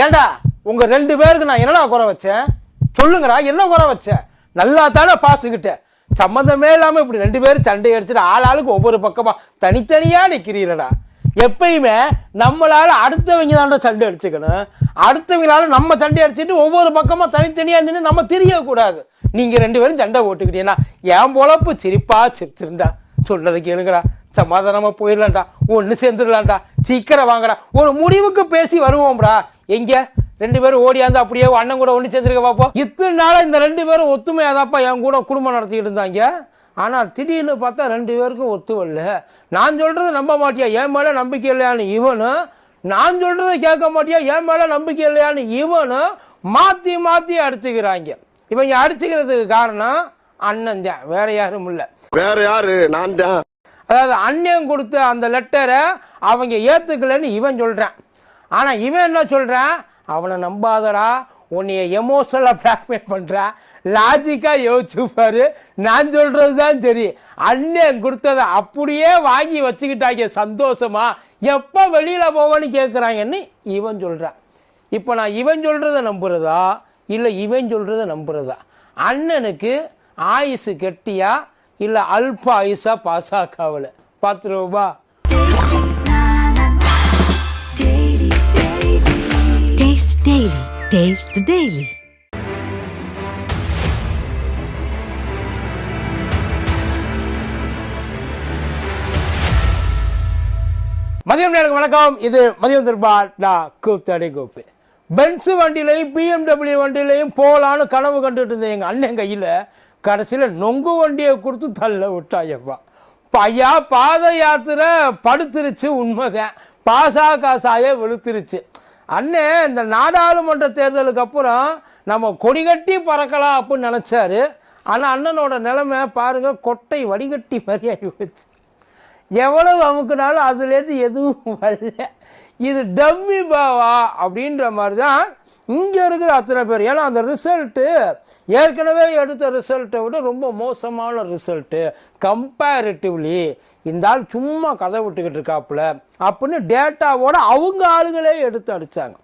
ஏண்டா? உங்க ரெண்டு பேருக்கு நான் என்னடா குறை வச்சேன்? சொல்லுங்கடா என்ன குறை வச்சேன்? நல்லா தானே பார்த்துக்கிட்டேன். சம்மந்தமே இல்லாமல் இப்படி ரெண்டு பேரும் சண்டை அடிச்சுட்டு ஆள் ஆளுக்கு ஒவ்வொரு பக்கமாக தனித்தனியாக நிக்கிறீரடா எப்பயுமே நம்மளால் அடுத்தவங்க தாண்டா சண்டை அடிச்சுக்கணும். அடுத்தவங்களால நம்ம சண்டை அடிச்சுட்டு ஒவ்வொரு பக்கமாக தனித்தனியாக நின்று நம்ம தெரியக்கூடாது. நீங்கள் ரெண்டு பேரும் சண்டை ஓட்டுக்கிட்டீங்கன்னா என் பொழப்பு சிரிப்பா சிரிச்சிருந்தா. சொன்னது கேளுங்கடா. சமாதானமாக போயிடலாம்டா. ஒன்று சேர்ந்துடலாம்டா. சீக்கிரம் வாங்கடா. ஒரு முடிவுக்கு பேசி வருவோம்டா. எங்க? ரெண்டு பேரும் ஓடியாந்து அப்படியே அண்ணன் கூட ஒன்று சேர்ந்துருக்க பார்ப்போம் இத்தனை நாளாக இந்த ரெண்டு பேரும் ஒத்துமையாதாப்பா என் கூட குடும்பம் நடத்திக்கிட்டு இருந்தாங்க. ஆனால் திடீர்னு பார்த்தா ரெண்டு பேருக்கும் ஒத்து வரல நான் சொல்கிறத நம்ப மாட்டியா? என் மேலே நம்பிக்கை இல்லையான்னு இவனும் நான் சொல்கிறத கேட்க மாட்டியா? என் மேலே நம்பிக்கை இல்லையான்னு இவனும் மாற்றி மாற்றி அடிச்சுக்கிறாங்க. இவங்க அடிச்சுக்கிறதுக்கு காரணம் அண்ணன் தான். வேற யாரும் இல்லை. வேற யாரு? நான் தான். அதாவது அண்ணன் கொடுத்த அந்த லெட்டரை அவங்க ஏற்றுக்கலைன்னு இவன் சொல்கிறான் ஆனால் இவன் என்ன சொல்கிறான் அவனை நம்பாதடா உன்னைய எமோஷனலாக பிளாக்மெயில் பண்ணுறான் லாஜிக்காக யோசிச்சுப்பார் நான் சொல்கிறது தான் சரி. அண்ணன் கொடுத்ததை அப்படியே வாங்கி வச்சுக்கிட்டாங்க சந்தோஷமா. எப்போ வெளியில் போவான்னு கேட்குறாங்கன்னு இவன் சொல்கிறான் இப்போ நான் இவன் சொல்கிறத நம்புறதா? இல்லை இவன் சொல்கிறத நம்புறதா? அண்ணனுக்கு ஆயுசு கெட்டியா? இல்லை அல்ப ஆயுசா பாசாக்காவில் பார்த்துருவோமா Daily. Taste the Daily. மதியம் நேரம் வணக்கம். இது மதியம் திருப்பா நான் கூப்தடை கோப்பு பென்ஸ் வண்டியிலையும் பிஎம்டபிள்யூ வண்டியிலையும் போகலான்னு கனவு கண்டுட்டு இருந்தேன். எங்கள் அண்ணன் கையில் கடைசியில் நொங்கு வண்டியை கொடுத்து தள்ள விட்டாயப்பா. பையா பாத யாத்திரை படுத்துருச்சு உண்மைதான். பாசா காசாயே வெளுத்துருச்சு. அண்ணே இந்த நாடாளுமன்ற தேர்தலுக்கு அப்புறம் நம்ம கொடி கட்டி பறக்கலாம் அப்படின்னு நினச்சாரு. ஆனால் அண்ணனோட நிலைமை பாருங்க கொட்டை வடிகட்டி மாதிரி போச்சு. எவ்வளவு அமுக்குனாலும் அதுலேருந்து எதுவும் வரல. இது டம்மி பாவா அப்படின்ற மாதிரி தான் இங்கே இருக்கிற அத்தனை பேர். ஏன்னா அந்த ரிசல்ட்டு ஏற்கனவே எடுத்த ரிசல்ட்டை விட ரொம்ப மோசமான ரிசல்ட்டு கம்பேரிட்டிவ்லி இந்த ஆள் சும்மா கதை விட்டுக்கிட்டு இருக்காப்புல. அப்படின்னு டேட்டாவோட அவங்க ஆளுங்களே எடுத்து அடித்தாங்க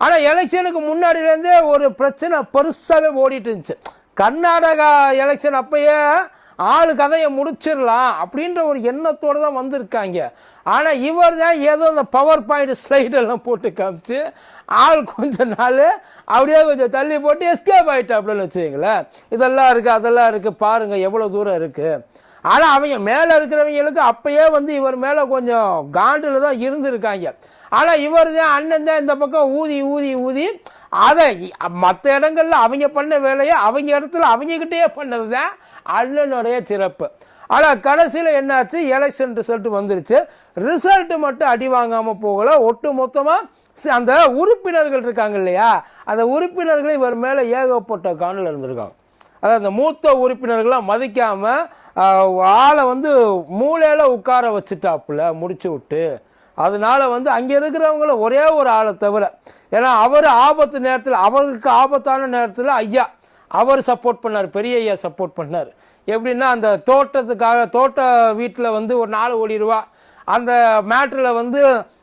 ஆனால் எலெக்ஷனுக்கு முன்னாடியிலேருந்தே ஒரு பிரச்சனை பெருசாகவே ஓடிட்டு இருந்துச்சு. கர்நாடகா எலெக்ஷன் அப்பயே ஆள் கதையை முடிச்சிடலாம் அப்படின்ற ஒரு எண்ணத்தோடு தான் வந்திருக்காங்க. ஆனால் இவர் தான் ஏதோ அந்த பவர் பாயிண்ட் ஸ்லைடெல்லாம் போட்டு காமிச்சு ஆள் கொஞ்ச நாள் அப்படியே கொஞ்சம் தள்ளி போட்டு எஸ்கேப் ஆகிட்டாப்புலன்னு வச்சுங்களேன் இதெல்லாம் இருக்குது அதெல்லாம் இருக்குது பாருங்கள் எவ்வளோ தூரம் இருக்குது ஆனால் அவங்க மேலே இருக்கிறவங்களுக்கு அப்பயே வந்து இவர் மேலே கொஞ்சம் காண்டில் தான் இருந்திருக்காங்க. ஆனால் இவர் தான் அண்ணன் தான் இந்த பக்கம் ஊதி ஊதி ஊதி அதை மற்ற இடங்களில் அவங்க பண்ண வேலையை அவங்க இடத்துல அவங்ககிட்டயே பண்ணது தான் அண்ணனுடைய சிறப்பு. ஆனால் கடைசியில் என்னாச்சு? எலெக்ஷன் ரிசல்ட் வந்துருச்சு. ரிசல்ட் மட்டும் அடி வாங்காமல் போகல. ஒட்டு மொத்தமாக அந்த உறுப்பினர்கள் இருக்காங்க இல்லையா? அந்த உறுப்பினர்கள் இவர் மேலே ஏகப்பட்ட காணல் இருந்திருக்காங்க. அதாவது அந்த மூத்த உறுப்பினர்கள்லாம் மதிக்காமல் ஆளை வந்து மூளையில் உட்கார வச்சுட்டாப்புல முடிச்சு விட்டு. அதனால வந்து அங்கே இருக்கிறவங்கள ஒரே ஒரு ஆளை தவிர ஏன்னா அவர் ஆபத்து நேரத்தில் அவருக்கு ஆபத்தான நேரத்தில் ஐயா அவர் சப்போர்ட் பண்ணார் பெரிய ஐயா சப்போர்ட் பண்ணார். எப்படின்னா அந்த தோட்டத்துக்காக தோட்ட வீட்டில் வந்து ஒரு நாலு கோடி ரூபா அந்த மேட்ரில் வந்து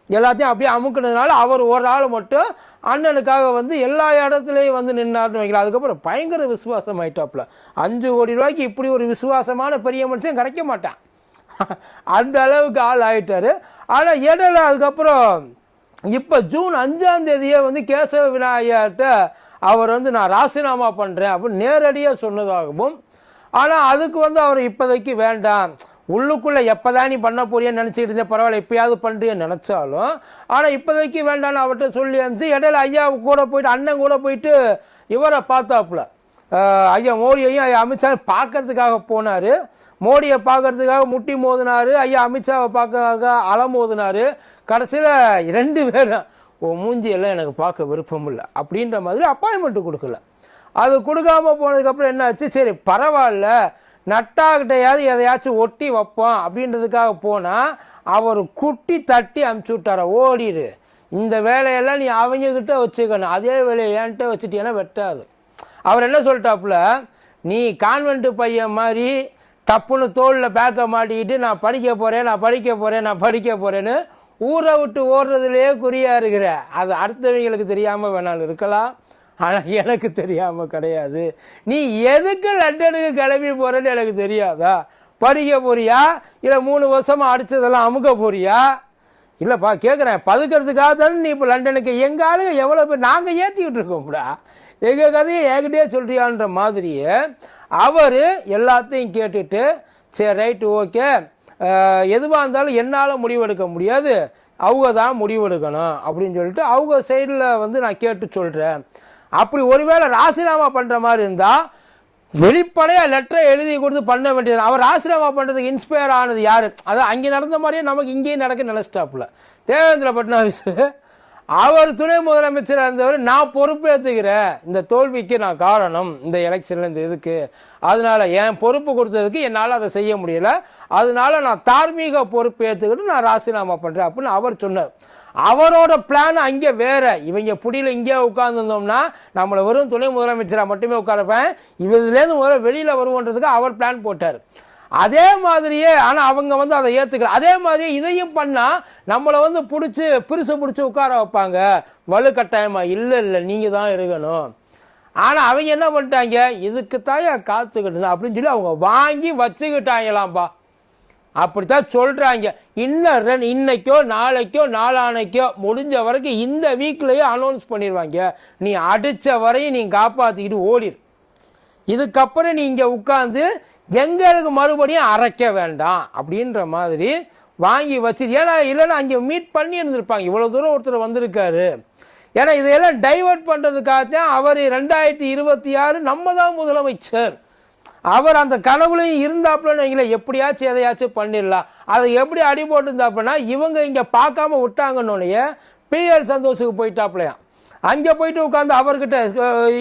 எல்லாத்தையும் அப்படியே அமுக்கினதுனால அவர் ஒரு ஆள் மட்டும் அண்ணனுக்காக வந்து எல்லா இடத்துலையும் வந்து நின்னார்னு வைக்கலாம் அதுக்கப்புறம் பயங்கர விசுவாசம் ஆயிட்டாப்புல. அஞ்சு கோடி ரூபாய்க்கு இப்படி ஒரு விசுவாசமான பெரிய மனுஷன் கிடைக்க மாட்டான். அந்த அளவுக்கு ஆள் ஆயிட்டார். ஆனால் இடையில அதுக்கப்புறம்? இப்போ ஜூன் அஞ்சாம் தேதியே வந்து கேசவ விநாயகர்கிட்ட அவர் வந்து நான் ராசினாமா பண்ணுறேன் அப்படின்னு நேரடியாக சொன்னதாகவும் ஆனால் அதுக்கு வந்து அவர் இப்போதைக்கு வேண்டாம். உள்ளுக்குள்ளே எப்போதான் நீ பண்ண போறியன்னு நினச்சிக்கிட்டு இருந்தேன் பரவாயில்ல எப்பயாவது பண்ணுறியன்னு நினச்சாலும். ஆனால் இப்போதைக்கு வேண்டாம்னு அவர்கிட்ட சொல்லி அனுப்பிச்சு இடையில ஐயா கூட போயிட்டு அண்ணன் கூட போயிட்டு இவரை பார்த்தாப்புல. ஐயா மோடியையும் ஐயா அமித்ஷா பார்க்கறதுக்காக போனார். மோடியை பார்க்கறதுக்காக முட்டி மோதினார். ஐயா அமித்ஷாவை பார்க்கறதுக்காக அலம் மோதினார். கடைசியில் ரெண்டு பேரும் ஓ மூஞ்சியெல்லாம் எனக்கு பார்க்க விருப்பம் இல்லை. அப்படின்ற மாதிரி அப்பாயின்மெண்ட்டு கொடுக்கல. அது கொடுக்காம போனதுக்கப்புறம் என்ன ஆச்சு சரி பரவாயில்ல. நட்டாகிட்டையாவது எதையாச்சும் ஒட்டி வைப்போம் அப்படின்றதுக்காக போனால் அவர் குட்டி தட்டி அமுச்சு விட்டார? ஓடிடு இந்த வேலையெல்லாம் நீ அவங்கக்கிட்ட வச்சுக்கணும். அதே வேலையை என்கிட்ட வச்சுட்டீங்கன்னா வெட்டாது. அவர் என்ன சொல்லிட்டாப்புல? நீ கான்வெண்ட்டு பையன் மாதிரி டப்புன்னு தோளில் பேக்கை மாட்டிக்கிட்டு நான் படிக்க போகிறேன் நான் படிக்க போகிறேன் நான் படிக்க போகிறேன்னு ஊரை விட்டு ஓடுறதுலேயே குறியாக இருக்கிற. அது அடுத்தவங்களுக்கு தெரியாமல் வேணாலும் இருக்கலாம். ஆனால் எனக்கு தெரியாமல் கிடையாது. நீ எதுக்கு லண்டனுக்கு கிளம்பி போகிறேன்னு எனக்கு தெரியாதா? படிக்க போறியா? இல்லை மூணு வருஷமாக அடித்ததெல்லாம் அமுக்க போறியா? இல்லைப்பா கேட்குறேன் பதுக்கிறதுக்காக தானே நீ இப்போ லண்டனுக்கு? எங்கள் ஆளுங்க எவ்வளோ பேர்? நாங்கள் ஏற்றிக்கிட்டு இருக்கோம்டா எங்கள் கதையை என்கிட்டயே சொல்கிறியான்ற மாதிரியே அவர் எல்லாத்தையும் கேட்டுட்டு சரி ரைட்டு ஓகே எதுவாக இருந்தாலும் என்னால் முடிவெடுக்க முடியாது. அவங்க தான் முடிவெடுக்கணும் அப்படின்னு சொல்லிட்டு அவங்க சைடில் வந்து நான் கேட்டு சொல்கிறேன் அப்படி ஒருவேளை ராசினாமா பண்ணுற மாதிரி இருந்தால் வெளிப்படையாக லெட்டரை எழுதி கொடுத்து பண்ண வேண்டியது. அவர் ராசினாமா பண்ணுறதுக்கு இன்ஸ்பயர் ஆனது யார்? அதான் அங்கே நடந்த மாதிரியே நமக்கு இங்கேயும் நடக்க நினச்சிட்டாப்புல. தேவேந்திர பட்னாவிஸ் அவர் துணை முதலமைச்சராக இருந்தவர் நான் பொறுப்பேற்றுக்கிறேன் இந்த தோல்விக்கு நான் காரணம். இந்த எலெக்ஷனில் இந்த இதுக்கு. அதனால என் பொறுப்பு கொடுத்ததுக்கு என்னால் அதை செய்ய முடியல. அதனால நான் தார்மீக பொறுப்பு ஏற்றுக்கிட்டு நான் ராசினாமா பண்ணுறேன் அப்படின்னு அவர் சொன்னார். அவரோட பிளான் அங்கே வேறு. இவங்க புடியில் இங்கே உட்காந்துருந்தோம்னா நம்மளை வெறும் துணை முதலமைச்சராக மட்டுமே உட்காரப்பேன். இவதுலேருந்து முதல்ல வெளியில் வருவோன்றதுக்கு அவர் பிளான் போட்டார். அதே மாதிரியே ஆனால் அவங்க வந்து அதை ஏற்றுக்கிற அதே மாதிரியே இதையும் பண்ணால் நம்மளை வந்து பிடிச்சி பிரிசு பிடிச்சி உட்கார வைப்பாங்க. வலுக்கட்டாயமாக இல்லை இல்லை நீங்கள் தான் இருக்கணும். ஆனால் அவங்க என்ன பண்ணிட்டாங்க? இதுக்கு தாயா காத்துக்கிட்டு அப்படின்னு சொல்லி அவங்க வாங்கி வச்சுக்கிட்டாங்களாம்பா. அப்படித்தான் சொல்கிறாங்க இன்னும் ரெண்டு இன்னைக்கோ நாளைக்கோ நாளானைக்கோ முடிஞ்ச வரைக்கும் இந்த வீக்லேயே அனௌன்ஸ் பண்ணிடுவாங்க. நீ அடித்த வரையும் நீ காப்பாற்றிக்கிட்டு ஓடிடு இதுக்கப்புறம் நீ இங்கே உட்காந்து எங்களுக்கு மறுபடியும் அரைக்க வேண்டாம் அப்படின்ற மாதிரி வாங்கி வச்சு ஏன்னா இல்லைன்னா அங்கே மீட் பண்ணி இருந்திருப்பாங்க இவ்வளோ தூரம் ஒருத்தர் வந்திருக்காரு. ஏன்னா இதையெல்லாம் டைவர்ட் பண்ணுறதுக்காகத்தான் அவர் ரெண்டாயிரத்தி இருபத்தி ஆறு நம்ம தான் முதலமைச்சர். அவர் அந்த கனவுலையும் இருந்தாப்புலன்னு வைங்களேன் எப்படியாச்சும் எதையாச்சும் பண்ணிடலாம். அதை எப்படி அடி போட்டிருந்தாப்புனா இவங்க இங்கே பார்க்காம விட்டாங்கன்னொடனே பிஎல் சந்தோஷுக்கு போயிட்டாப்புலையாம் அங்கே போயிட்டு உட்காந்து அவர்கிட்ட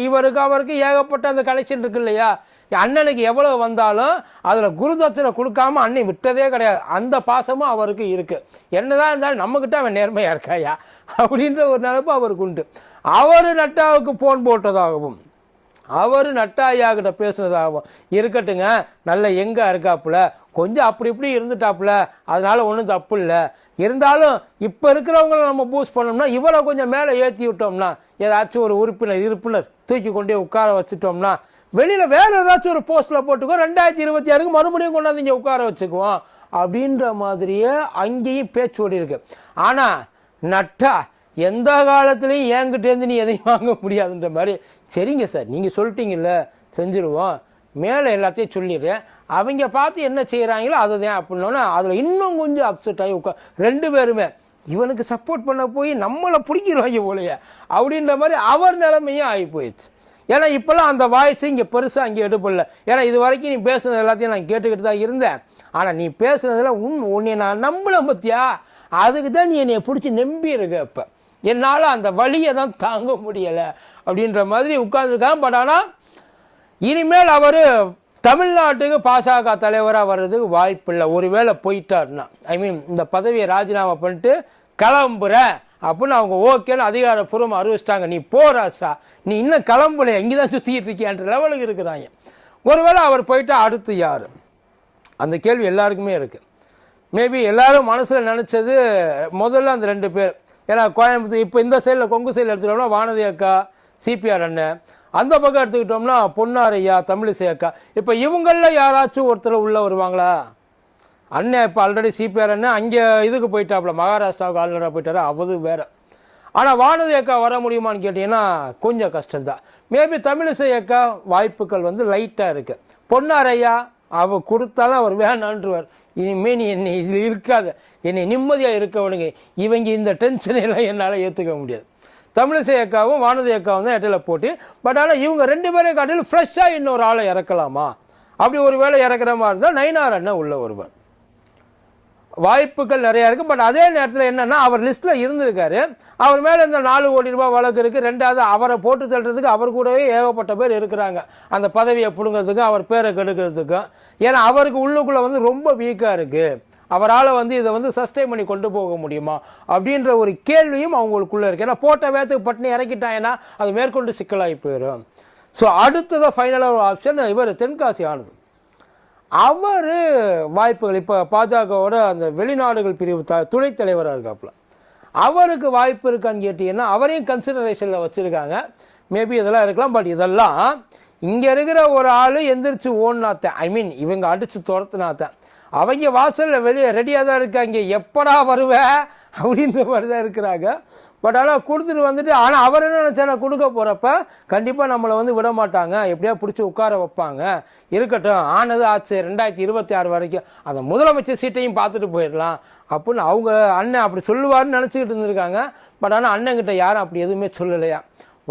இவருக்கு அவருக்கு ஏகப்பட்ட அந்த கலெக்ஷன் இருக்கு இல்லையா? அண்ணனுக்கு எவ்வளோ வந்தாலும் அதில் குருதட்சணை கொடுக்காம அண்ணன் விட்டதே கிடையாது. அந்த பாசமும் அவருக்கு இருக்குது என்னதான் இருந்தாலும் நம்மக்கிட்ட அவன் நேர்மையாக இருக்காயா? அப்படின்ற ஒரு நினப்பு அவருக்கு உண்டு. அவர் நட்டாவுக்கு ஃபோன் போட்டதாகவும் அவர் நட்டாயா கிட்ட பேசுனதாகவும் இருக்கட்டுங்க நல்ல எங்கே இருக்காப்புல கொஞ்சம் அப்படி இப்படி இருந்துட்டாப்புல அதனால ஒன்றும் தப்பு இல்லை. இருந்தாலும் இப்போ இருக்கிறவங்கள நம்ம பூஸ்ட் பண்ணோம்னா இவரை கொஞ்சம் மேலே ஏற்றி விட்டோம்னா ஏதாச்சும் ஒரு உறுப்பினர் இருப்பினர் தூக்கி கொண்டே உட்கார வச்சுட்டோம்னா வெளியில் வேறு ஏதாச்சும் ஒரு போஸ்ட்டில் போட்டுக்கோ ரெண்டாயிரத்தி இருபத்தி ஆறுக்கு மறுபடியும் கொண்டாந்து இங்கே உட்கார வச்சுக்குவோம். அப்படின்ற மாதிரியே அங்கேயும் பேச்சு ஓடி இருக்கு ஆனால் நட்டா எந்த காலத்துலையும் என்கிட்டேருந்து நீ எதையும் வாங்க முடியாதுன்ற மாதிரி. சரிங்க சார் நீங்கள் சொல்லிட்டீங்கல்ல செஞ்சுருவோம். மேலே எல்லாத்தையும் சொல்லிடுறேன். அவங்க பார்த்து என்ன செய்கிறாங்களோ அதை தான் அப்படின்னோன்னா அதில் இன்னும் கொஞ்சம் அப்செட் ஆகி உட்கா ரெண்டு பேருமே இவனுக்கு சப்போர்ட் பண்ண போய் நம்மளை பிடிக்கிறோம் போலைய அப்படின்ற மாதிரி அவர் நிலைமையும் ஆகி போயிடுச்சு. ஏன்னா இப்போல்லாம் அந்த வாய்ஸ் இங்கே பெருசாக அங்கே எடுப்பில்ல. ஏன்னா இது வரைக்கும் நீ பேசுனது எல்லாத்தையும் நான் கேட்டுக்கிட்டு தான் இருந்தேன். ஆனால் நீ பேசுனதில் உன் உன்னை நான் நம்பல பத்தியா? அதுக்கு தான் நீ என்னை பிடிச்சி நம்பி இருக்க இப்போ. என்னால் அந்த வழியை தான் தாங்க முடியலை அப்படின்ற மாதிரி உட்காந்துருக்கான் பட் ஆனால் இனிமேல் அவர் தமிழ்நாட்டுக்கு பாசக தலைவராக வர்றதுக்கு வாய்ப்பில்லை ஒருவேளை போயிட்டார்னா ஐ மீன் இந்த பதவியை ராஜினாமா பண்ணிட்டு கிளம்புறேன் அப்படின்னு அவங்க ஓகேன்னு அதிகாரப்பூர்வம் அறிவிச்சிட்டாங்க. நீ போராசா நீ இன்னும் கிளம்புல எங்கே தான் சுற்றிட்டு இருக்கியான்ற லெவலுக்கு இருக்கிறாங்க. ஒருவேளை அவர் போயிட்டா அடுத்து யார்? அந்த கேள்வி எல்லாருக்குமே இருக்குது மேபி எல்லாரும் மனசில் நினச்சது முதல்ல அந்த ரெண்டு பேர். ஏன்னா கோயம்புத்தூர் இப்போ இந்த சைடில் கொங்கு சைடில் எடுத்துக்கிட்டோம்னா வானதி அக்கா சிபிஆர் அண்ணன். அந்த பக்கம் எடுத்துக்கிட்டோம்னா பொன்னாரையா தமிழிசை அக்கா. இப்போ இவங்களில் யாராச்சும் ஒருத்தர் உள்ளே வருவாங்களா? அண்ணன் இப்போ ஆல்ரெடி சிபிஆர் அண்ணன். அங்கே இதுக்கு போயிட்டாப்புல மகாராஷ்டிராவுக்கு ஆளுநராக போயிட்டாரு. அவது வேற. ஆனால் வானதி அக்கா வர முடியுமான்னு கேட்டிங்கன்னா கொஞ்சம் கஷ்டம்தான். மேபி தமிழிசை அக்கா வாய்ப்புகள் வந்து லைட்டாக இருக்குது பொன்னாரையா அவ கொடுத்தாலும் அவர் வேணான்றுவார். இனிமே நீ என்னை இதில் இருக்காத. என்னை நிம்மதியாக இருக்கவனுங்க இவங்க இந்த டென்ஷனை எல்லாம் என்னால் ஏற்றுக்க முடியாது. தமிழிசை அக்காவும் வானதி அக்காவும் தான் இடையில போட்டு. பட் ஆனால் இவங்க ரெண்டு பேரையும் காட்டிலும் ஃப்ரெஷ்ஷாக இன்னொரு ஆளை இறக்கலாமா? அப்படி ஒரு வேளை இறக்குற மாதிரி இருந்தால் நயனார் அண்ணன் உள்ள வருவார். வாய்ப்புகள் நிறைய இருக்குது பட் அதே நேரத்தில் என்னென்னா அவர் லிஸ்ட்டில் இருந்திருக்காரு. அவர் மேலே இந்த நாலு கோடி ரூபாய் வழக்கு இருக்குது ரெண்டாவது அவரை போட்டு தள்ளுறதுக்கு அவர் கூடவே ஏகப்பட்ட பேர் இருக்கிறாங்க. அந்த பதவியை பிடுங்கிறதுக்கும் அவர் பேரை கெடுக்கிறதுக்கும் ஏன்னா அவருக்கு உள்ளுக்குள்ளே வந்து ரொம்ப வீக்காக இருக்குது அவரால் வந்து இதை வந்து சஸ்டைன் பண்ணி கொண்டு போக முடியுமா? அப்படின்ற ஒரு கேள்வியும் அவங்களுக்குள்ளே இருக்குது ஏன்னா போட்ட வேத்துக்கு பட்டினி இறக்கிட்டாங்கன்னா அது மேற்கொண்டு சிக்கலாகி போயிடும் ஸோ அடுத்ததை ஃபைனலாக ஒரு ஆப்ஷன் இவர் தென்காசி ஆனது அவர் வாய்ப்புகள் இப்போ பாஜகவோட அந்த வெளிநாடுகள் பிரிவு த துணைத் தலைவராக இருக்காப்புல. அவருக்கு வாய்ப்பு இருக்கான்னு கேட்டிங்கன்னா அவரையும் கன்சிடரேஷனில் வச்சுருக்காங்க. மேபி இதெல்லாம் இருக்கலாம் பட் இதெல்லாம் இங்கே இருக்கிற ஒரு ஆள் எந்திரிச்சு ஓடினாத்தேன். ஐ மீன் இவங்க அடித்து துரத்துனாத்தேன். அவங்க வாசலில் வெளியே ரெடியாக தான் இருக்காங்க. எப்படா வருவ? அப்படின்ற மாதிரி தான் இருக்கிறாங்க. பட் ஆனால் கொடுத்துட்டு வந்துட்டு ஆனால் அவர் என்ன நினச்சா கொடுக்க போகிறப்ப கண்டிப்பாக நம்மளை வந்து விட மாட்டாங்க. எப்படியா பிடிச்சி உட்கார வைப்பாங்க. இருக்கட்டும் ஆனது ஆச்சு ரெண்டாயிரத்தி இருபத்தி ஆறு வரைக்கும். அந்த முதலமைச்சர் சீட்டையும் பார்த்துட்டு போயிடலாம். அப்படின்னு அவங்க அண்ணன் அப்படி சொல்லுவாருன்னு நினச்சிக்கிட்டு இருந்திருக்காங்க. பட் ஆனால் அண்ணங்கிட்ட யாரும் அப்படி எதுவுமே சொல்லலையா?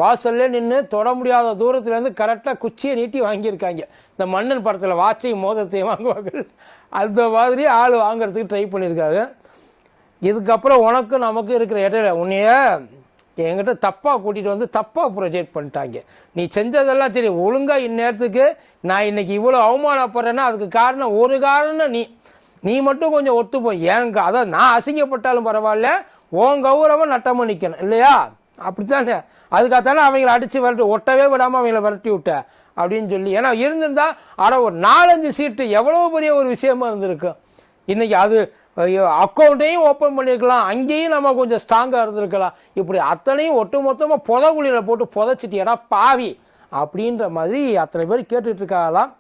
வாசல்லே நின்று தொட முடியாத தூரத்துலேருந்து கரெக்டாக குச்சியை நீட்டி வாங்கியிருக்காங்க. இந்த மன்னன் படத்தில் வாட்சையும் மோதத்தையும் வாங்குவாங்க அந்த மாதிரி ஆள் வாங்குறதுக்கு ட்ரை பண்ணியிருக்காரு. இதுக்கப்புறம் உனக்கு நமக்கு இருக்கிற இடையில உன்னைய என்கிட்ட தப்பாக கூட்டிகிட்டு வந்து தப்பாக ப்ரொஜெக்ட் பண்ணிட்டாங்க. நீ செஞ்சதெல்லாம் சரி ஒழுங்காக இந்நேரத்துக்கு நான் இன்னைக்கு இவ்வளோ அவமானப்படுறேன்னா அதுக்கு காரணம் ஒரு காரணம் நீ. நீ மட்டும் கொஞ்சம் ஒத்துப்போம் எனக்கு அதான் நான் அசிங்கப்பட்டாலும் பரவாயில்ல உன் கௌரவம் நட்டமாக நிற்கணும் இல்லையா? அப்படித்தானே? அதுக்காகத்தானே அவங்கள அடித்து விரட்டி ஒட்டவே விடாமல் அவங்கள விரட்டி விட்ட அப்படின்னு சொல்லி. ஏன்னா இருந்திருந்தா ஆனால் ஒரு நாலஞ்சு சீட்டு எவ்வளோ பெரிய ஒரு விஷயமா இருந்திருக்கும். இன்றைக்கி அது அக்கௌண்ட்டையும் ஓப்பன் பண்ணியிருக்கலாம் அங்கேயும் நம்ம கொஞ்சம் ஸ்ட்ராங்காக இருந்திருக்கலாம். இப்படி அத்தனையும் ஒட்டு மொத்தமாக புதகுழியில் போட்டு புதைச்சிட்டியடா பாவி அப்படின்ற மாதிரி அத்தனை பேர் கேட்டுட்ருக்காங்களாம்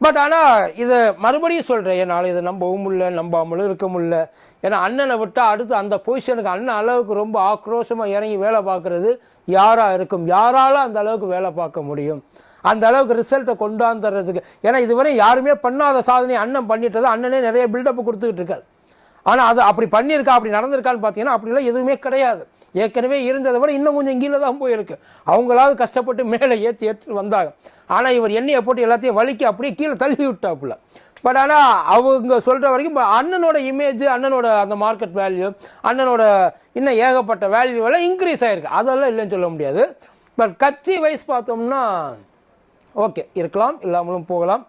பட் ஆனால் இதை மறுபடியும் சொல்கிறேன் என்னால் இதை நம்பவும் முடியல நம்பாமலும் இருக்க முடியல. ஏன்னா அண்ணனை விட்டால் அடுத்து அந்த பொசிஷனுக்கு அண்ணன் அளவுக்கு ரொம்ப ஆக்ரோஷமாக இறங்கி வேலை பார்க்குறது யாராக இருக்கும்? யாரால அந்த அளவுக்கு வேலை பார்க்க முடியும்? அந்த அளவுக்கு ரிசல்ட்டை கொண்டாந்துறதுக்கு ஏன்னா இதுவரை யாருமே பண்ணாத சாதனை அண்ணன் பண்ணிட்டது. அண்ணனே நிறைய பில்டப் கொடுத்துக்கிட்டு இருக்காரு. ஆனால் அது அப்படி பண்ணியிருக்கா அப்படி நடந்திருக்கான்னு பார்த்தீங்கன்னா அப்படிலாம் எதுவுமே கிடையாது. ஏற்கனவே இருந்ததை விட இன்னும் கொஞ்சம் கீழே தான் போயிருக்கு. அவங்களாவது கஷ்டப்பட்டு மேலே ஏற்றி ஏற்றி வந்தாங்க. ஆனால் இவர் எண்ணெயை போட்டு எல்லாத்தையும் வலிக்கு அப்படியே கீழே தள்ளி விட்டாப்புல. பட் ஆனால் அவங்க சொல்கிற வரைக்கும் இப்போ அண்ணனோட இமேஜ் அண்ணனோட அந்த மார்க்கெட் வேல்யூ அண்ணனோட இன்னும் ஏகப்பட்ட வேல்யூ எல்லாம் இன்க்ரீஸ் ஆகிருக்கு அதெல்லாம் இல்லைன்னு சொல்ல முடியாது. பட் கட்சி வைஸ் பார்த்தோம்னா ஓகே இருக்கலாம் இல்லாமலும் போகலாம்.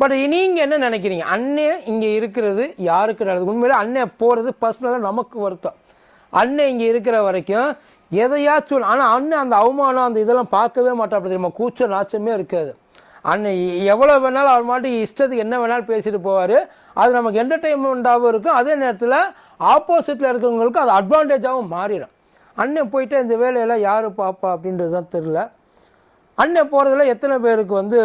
பட் நீங்கள் என்ன நினைக்கிறீங்க? அண்ணன் இங்கே இருக்கிறது யாருக்கு நல்லது? உண்மையில அண்ணன் போகிறது பர்சனலாக நமக்கு வருத்தம். அண்ணன் இங்கே இருக்கிற வரைக்கும் எதையாச்சும் ஆனால் அண்ணன் அந்த அவமானம் அந்த இதெல்லாம் பார்க்கவே மாட்டாப்படி தெரியுமா? கூச்சம் நாச்சமே இருக்காது. அண்ணன் எவ்வளோ வேணாலும் அவர் மாட்டி இஷ்டத்துக்கு என்ன வேணாலும் பேசிட்டு போவார். அது நமக்கு என்டர்டெயின்மெண்ட்டாகவும் இருக்கும். அதே நேரத்தில் ஆப்போசிட்டில் இருக்கிறவங்களுக்கு அது அட்வான்டேஜாகவும் மாறிடும். அண்ணன் போயிட்டு இந்த வேலையெல்லாம் யார் பாப்பா அப்படின்றது தான் தெரில அண்ணன் போகிறதுல எத்தனை பேருக்கு வந்து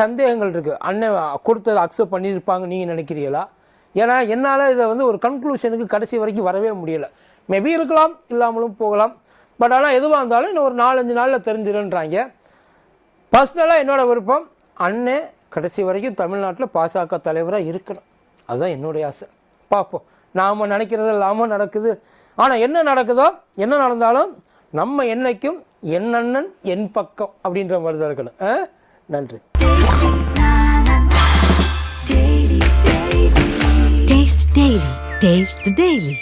சந்தேகங்கள் இருக்குது அண்ணன் கொடுத்ததை அக்செப்ட் பண்ணியிருப்பாங்க நீங்கள் நினைக்கிறீங்களா? ஏன்னா என்னால் இதை வந்து ஒரு கன்க்ளூஷனுக்கு கடைசி வரைக்கும் வரவே முடியல. மேபி இருக்கலாம் இல்லாமலும் போகலாம். பட் ஆனால் எதுவாக இருந்தாலும் இன்னும் ஒரு நாலஞ்சு நாளில் தெரிஞ்சிடுன்றாங்க பர்சனலாக என்னோடய விருப்பம் அண்ணன் கடைசி வரைக்கும் தமிழ்நாட்டில் பாஜக தலைவராக இருக்கணும். அதுதான் என்னுடைய ஆசை. பார்ப்போம். நாம் நினைக்கிறது இல்லாமல் நடக்குது. ஆனால் என்ன நடக்குதோ என்ன நடந்தாலும் நம்ம என்னைக்கும் என் அண்ணன் என் பக்கம் அப்படின்ற மாதிரி தான் இருக்கணும் ஆ? நன்றி Taste the Daily. Taste the Daily.